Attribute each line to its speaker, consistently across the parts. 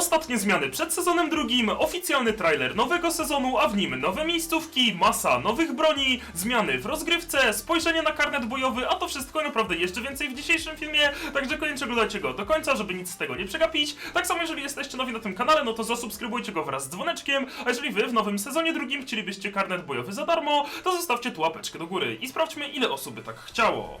Speaker 1: Ostatnie zmiany przed sezonem drugim, oficjalny trailer nowego sezonu, a w nim nowe miejscówki, masa nowych broni, zmiany w rozgrywce, spojrzenie na karnet bojowy, a to wszystko naprawdę jeszcze więcej w dzisiejszym filmie, także koniecznie oglądajcie go do końca, żeby nic z tego nie przegapić. Tak samo jeżeli jesteście nowi na tym kanale, no to zasubskrybujcie go wraz z dzwoneczkiem, a jeżeli wy w nowym sezonie drugim chcielibyście karnet bojowy za darmo, to zostawcie tu łapeczkę do góry i sprawdźmy ile osób by tak chciało.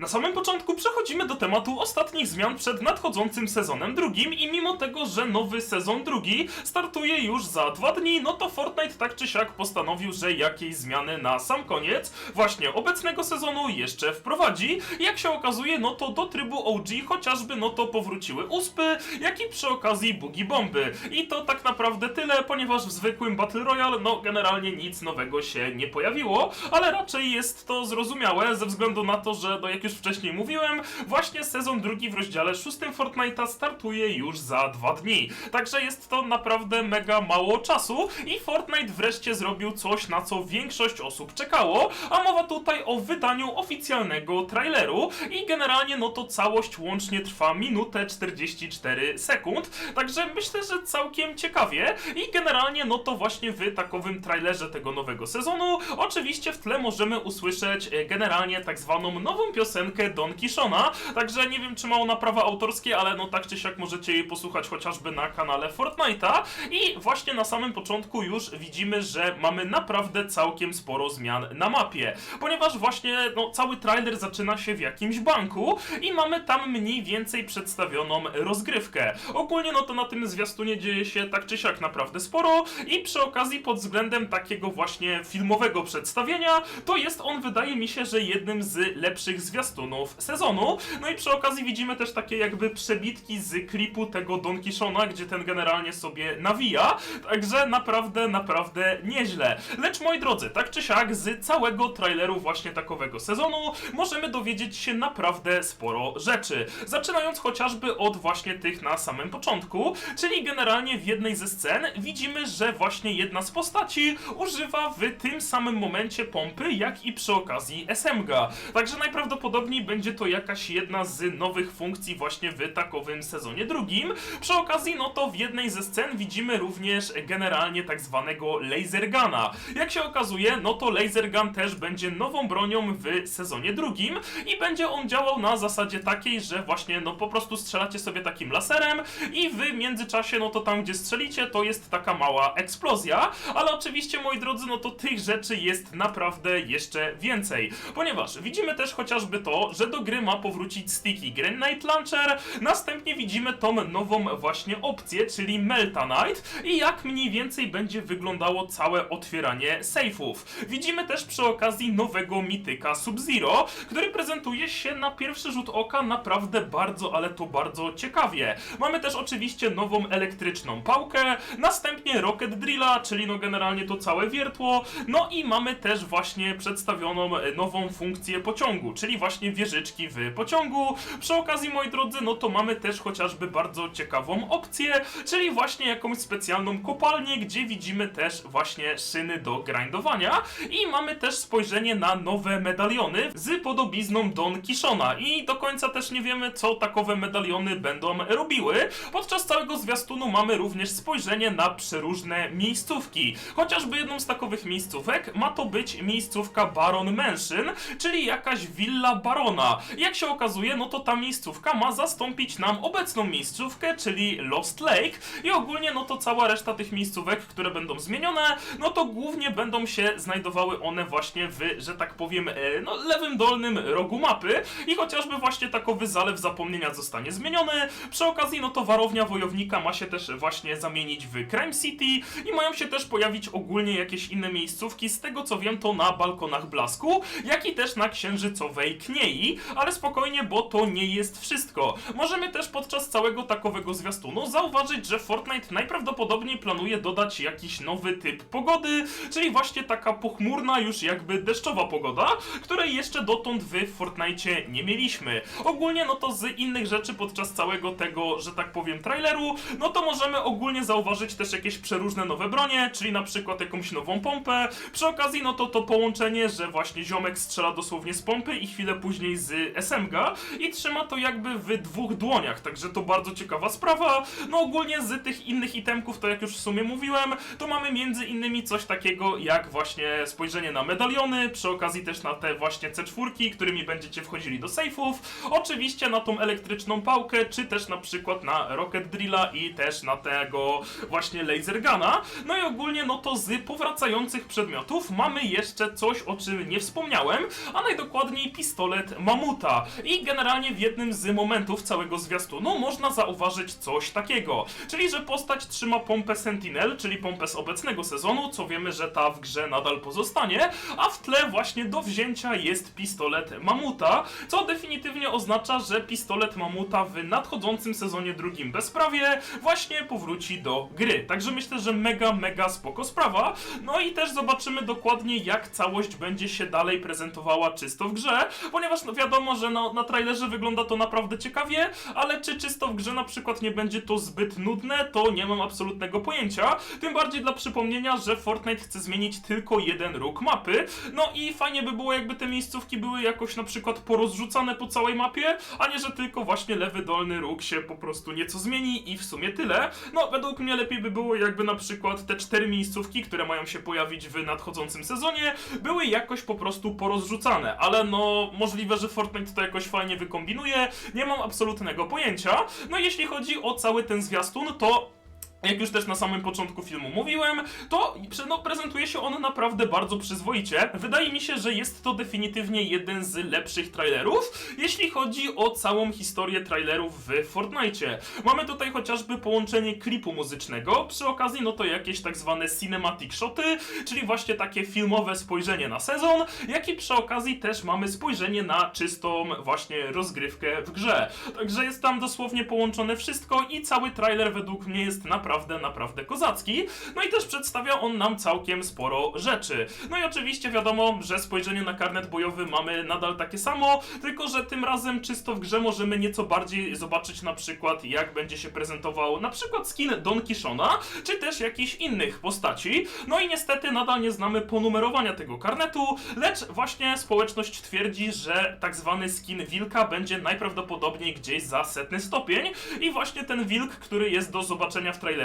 Speaker 1: Na samym początku przechodzimy do tematu ostatnich zmian przed nadchodzącym sezonem drugim i mimo tego, że nowy sezon drugi startuje już za dwa dni, no to Fortnite tak czy siak postanowił, że jakieś zmiany na sam koniec właśnie obecnego sezonu jeszcze wprowadzi. Jak się okazuje, no to do trybu OG chociażby no to powróciły uspy, jak i przy okazji bugi bomby. I to tak naprawdę tyle, ponieważ w zwykłym Battle Royale no generalnie nic nowego się nie pojawiło, ale raczej jest to zrozumiałe ze względu na to, że no jak wcześniej mówiłem, właśnie sezon drugi w rozdziale szóstym Fortnite'a startuje już za dwa dni. Także jest to naprawdę mega mało czasu i Fortnite wreszcie zrobił coś, na co większość osób czekało, a mowa tutaj o wydaniu oficjalnego traileru i generalnie no to całość łącznie trwa minutę 44 sekund, także myślę, że całkiem ciekawie i generalnie no to właśnie w takowym trailerze tego nowego sezonu oczywiście w tle możemy usłyszeć e, generalnie tak zwaną nową piosenkę Don Kishona, także nie wiem czy ma ona prawa autorskie, ale no tak czy siak możecie jej posłuchać chociażby na kanale Fortnite'a i właśnie na samym początku już widzimy, że mamy naprawdę całkiem sporo zmian na mapie, ponieważ właśnie no, cały trailer zaczyna się w jakimś banku i mamy tam mniej więcej przedstawioną rozgrywkę. Ogólnie no to na tym zwiastunie dzieje się tak czy siak naprawdę sporo i przy okazji pod względem takiego właśnie filmowego przedstawienia, to jest on wydaje mi się, że jednym z lepszych zwiastunów sezonu. No i przy okazji widzimy też takie jakby przebitki z klipu tego Don Kishona, gdzie ten generalnie sobie nawija, także naprawdę, naprawdę nieźle. Lecz moi drodzy, tak czy siak z całego traileru właśnie takowego sezonu możemy dowiedzieć się naprawdę sporo rzeczy. Zaczynając chociażby od właśnie tych na samym początku, czyli generalnie w jednej ze scen widzimy, że właśnie jedna z postaci używa w tym samym momencie pompy, jak i przy okazji SMG. Także najprawdopodobniej będzie to jakaś jedna z nowych funkcji właśnie w takowym sezonie drugim. Przy okazji, no to w jednej ze scen widzimy również generalnie tak zwanego laserguna. Jak się okazuje, no to lasergun też będzie nową bronią w sezonie drugim i będzie on działał na zasadzie takiej, że właśnie no po prostu strzelacie sobie takim laserem i w międzyczasie, no to tam gdzie strzelicie, to jest taka mała eksplozja, ale oczywiście moi drodzy, no to tych rzeczy jest naprawdę jeszcze więcej, ponieważ widzimy też chociażby to, że do gry ma powrócić Sticky Grenade Launcher, następnie widzimy tą nową właśnie opcję, czyli Meltanite i jak mniej więcej będzie wyglądało całe otwieranie sejfów. Widzimy też przy okazji nowego mityka Sub-Zero, który prezentuje się na pierwszy rzut oka naprawdę bardzo, ale to bardzo ciekawie. Mamy też oczywiście nową elektryczną pałkę, następnie Rocket Drilla, czyli no generalnie to całe wiertło, no i mamy też właśnie przedstawioną nową funkcję pociągu, czyli właśnie wieżyczki w pociągu. Przy okazji, moi drodzy, no to mamy też chociażby bardzo ciekawą opcję, czyli właśnie jakąś specjalną kopalnię, gdzie widzimy też właśnie szyny do grindowania i mamy też spojrzenie na nowe medaliony z podobizną Don Kishona i do końca też nie wiemy, co takowe medaliony będą robiły. Podczas całego zwiastunu mamy również spojrzenie na przeróżne miejscówki. Chociażby jedną z takowych miejscówek ma to być miejscówka Baron Mansion, czyli jakaś willa barona. Jak się okazuje, no to ta miejscówka ma zastąpić nam obecną miejscówkę, czyli Lost Lake i ogólnie no to cała reszta tych miejscówek, które będą zmienione, no to głównie będą się znajdowały one właśnie w, że tak powiem, e, no lewym dolnym rogu mapy i chociażby właśnie takowy zalew zapomnienia zostanie zmieniony. Przy okazji, no to warownia wojownika ma się też właśnie zamienić w Crime City i mają się też pojawić ogólnie jakieś inne miejscówki. Z tego co wiem, to na balkonach blasku, jak i też na księżycowej tniej, ale spokojnie, bo to nie jest wszystko. Możemy też podczas całego takowego zwiastunu zauważyć, że Fortnite najprawdopodobniej planuje dodać jakiś nowy typ pogody, czyli właśnie taka pochmurna, już jakby deszczowa pogoda, której jeszcze dotąd w Fortnite nie mieliśmy. Ogólnie, no to z innych rzeczy podczas całego tego, że tak powiem, traileru, no to możemy ogólnie zauważyć też jakieś przeróżne nowe bronie, czyli na przykład jakąś nową pompę. Przy okazji, no to to połączenie, że właśnie ziomek strzela dosłownie z pompy i chwilę później z SMG i trzyma to jakby w dwóch dłoniach, także to bardzo ciekawa sprawa. No ogólnie z tych innych itemków, to jak już w sumie mówiłem, to mamy między innymi coś takiego jak właśnie spojrzenie na medaliony, przy okazji też na te właśnie C4, którymi będziecie wchodzili do sejfów, oczywiście na tą elektryczną pałkę, czy też na przykład na rocket drilla i też na tego właśnie laser guna. No i ogólnie no to z powracających przedmiotów mamy jeszcze coś, o czym nie wspomniałem, a najdokładniej pistolet mamuta. I generalnie w jednym z momentów całego zwiastunu można zauważyć coś takiego, czyli że postać trzyma pompę Sentinel, czyli pompę z obecnego sezonu, co wiemy, że ta w grze nadal pozostanie, a w tle właśnie do wzięcia jest pistolet mamuta, co definitywnie oznacza, że pistolet mamuta w nadchodzącym sezonie drugim bezprawie właśnie powróci do gry. Także myślę, że mega, mega spoko sprawa. No i też zobaczymy dokładnie, jak całość będzie się dalej prezentowała czysto w grze, ponieważ no wiadomo, że no, na trailerze wygląda to naprawdę ciekawie, ale czy czysto w grze na przykład nie będzie to zbyt nudne, to nie mam absolutnego pojęcia. Tym bardziej dla przypomnienia, że Fortnite chce zmienić tylko jeden róg mapy. No i fajnie by było, jakby te miejscówki były jakoś na przykład porozrzucane po całej mapie, a nie, że tylko właśnie lewy dolny róg się po prostu nieco zmieni i w sumie tyle. No, według mnie lepiej by było, jakby na przykład te cztery miejscówki, które mają się pojawić w nadchodzącym sezonie, były jakoś po prostu porozrzucane, ale no, możliwe, że Fortnite to jakoś fajnie wykombinuje, nie mam absolutnego pojęcia. No, jeśli chodzi o cały ten zwiastun, to jak już też na samym początku filmu mówiłem, to no, prezentuje się on naprawdę bardzo przyzwoicie. Wydaje mi się, że jest to definitywnie jeden z lepszych trailerów, jeśli chodzi o całą historię trailerów w Fortnite. Mamy tutaj chociażby połączenie klipu muzycznego, przy okazji no to jakieś tak zwane cinematic shoty, czyli właśnie takie filmowe spojrzenie na sezon, jak i przy okazji też mamy spojrzenie na czystą właśnie rozgrywkę w grze. Także jest tam dosłownie połączone wszystko i cały trailer według mnie jest naprawdę, naprawdę kozacki. No i też przedstawia on nam całkiem sporo rzeczy. No i oczywiście wiadomo, że spojrzenie na karnet bojowy mamy nadal takie samo, tylko że tym razem czysto w grze możemy nieco bardziej zobaczyć na przykład jak będzie się prezentował na przykład skin Don Kishona, czy też jakichś innych postaci. No i niestety nadal nie znamy ponumerowania tego karnetu, lecz właśnie społeczność twierdzi, że tak zwany skin wilka będzie najprawdopodobniej gdzieś za setny stopień i właśnie ten wilk, który jest do zobaczenia w trailerze,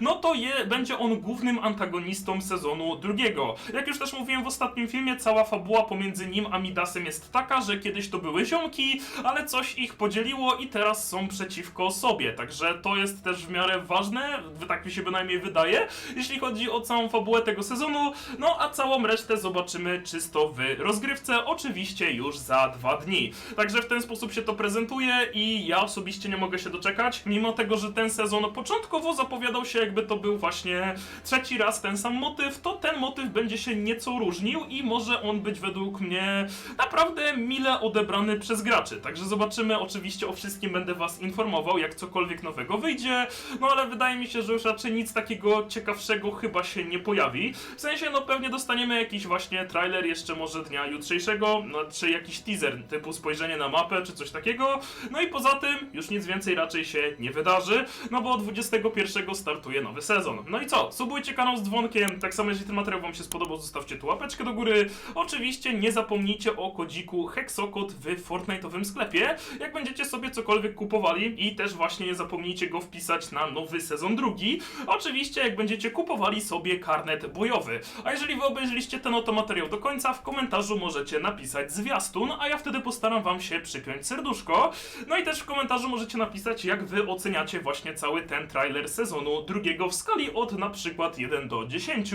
Speaker 1: no to je, będzie on głównym antagonistą sezonu drugiego. Jak już też mówiłem w ostatnim filmie, cała fabuła pomiędzy nim a Midasem jest taka, że kiedyś to były ziomki, ale coś ich podzieliło i teraz są przeciwko sobie, także to jest też w miarę ważne, tak mi się bynajmniej wydaje, jeśli chodzi o całą fabułę tego sezonu, no a całą resztę zobaczymy czysto w rozgrywce, oczywiście już za dwa dni. Także w ten sposób się to prezentuje i ja osobiście nie mogę się doczekać, mimo tego, że ten sezon początkowo zapowiadał się jakby to był właśnie trzeci raz ten sam motyw, to ten motyw będzie się nieco różnił i może on być według mnie naprawdę mile odebrany przez graczy. Także zobaczymy, oczywiście o wszystkim będę was informował, jak cokolwiek nowego wyjdzie, no ale wydaje mi się, że już raczej nic takiego ciekawszego chyba się nie pojawi. W sensie, no pewnie dostaniemy jakiś właśnie trailer jeszcze może dnia jutrzejszego, no, czy jakiś teaser typu spojrzenie na mapę, czy coś takiego. No i poza tym już nic więcej raczej się nie wydarzy, no bo 21 startuje nowy sezon. No i co? Subujcie kanał z dzwonkiem, tak samo jeżeli ten materiał wam się spodobał, zostawcie tu łapeczkę do góry. Oczywiście nie zapomnijcie o kodziku Hexokod w Fortnite'owym sklepie, jak będziecie sobie cokolwiek kupowali i też właśnie nie zapomnijcie go wpisać na nowy sezon drugi. Oczywiście jak będziecie kupowali sobie karnet bojowy. A jeżeli wy obejrzeliście ten oto materiał do końca, w komentarzu możecie napisać zwiastun, a ja wtedy postaram wam się przypiąć serduszko. No i też w komentarzu możecie napisać, jak wy oceniacie właśnie cały ten trailer sezonu drugiego w skali od na przykład 1 do 10.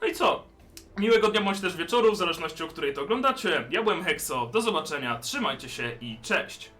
Speaker 1: No i co? Miłego dnia bądź też wieczoru, w zależności o której to oglądacie. Ja byłem Hexo, do zobaczenia, trzymajcie się i cześć!